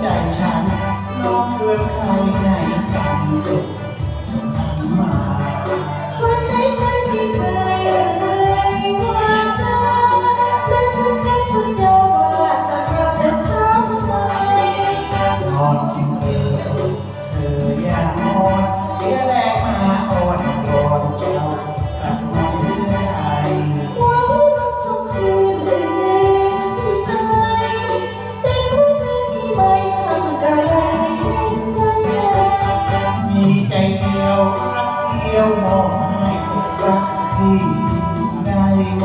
ใจฉันน้องเพื่อใครไหนกันตกมา อนกินเธอเธออย่านอนเสียแรงมาอ่อนโยนเจ้ากันไว้เมื่อไหร่ว้าวน้องชื่นเอ่ยที่ไหนเป็ผู้ใดไม่ช่างกะไรใจมีใจเดียวรักเดียวมองให้รักที่ได้ไหม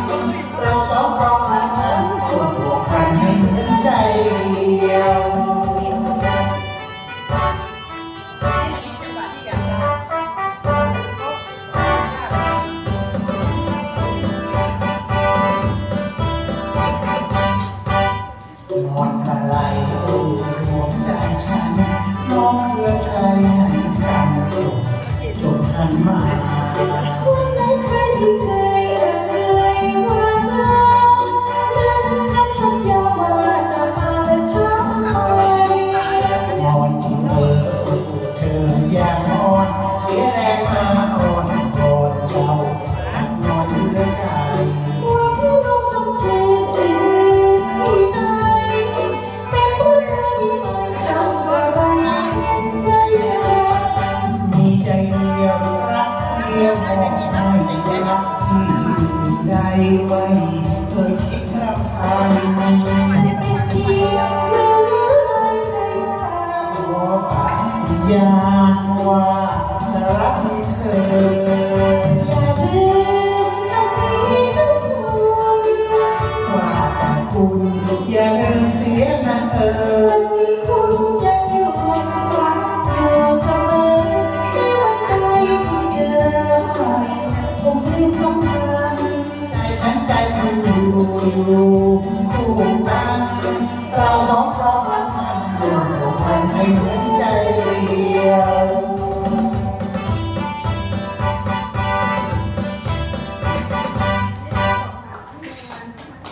อนดมาไหลรวมใจฉันน้องเพื่อใจให้กันจบจบกันไหม ของเธอใจฉันใจมันอยู่คู่กันเราสองคน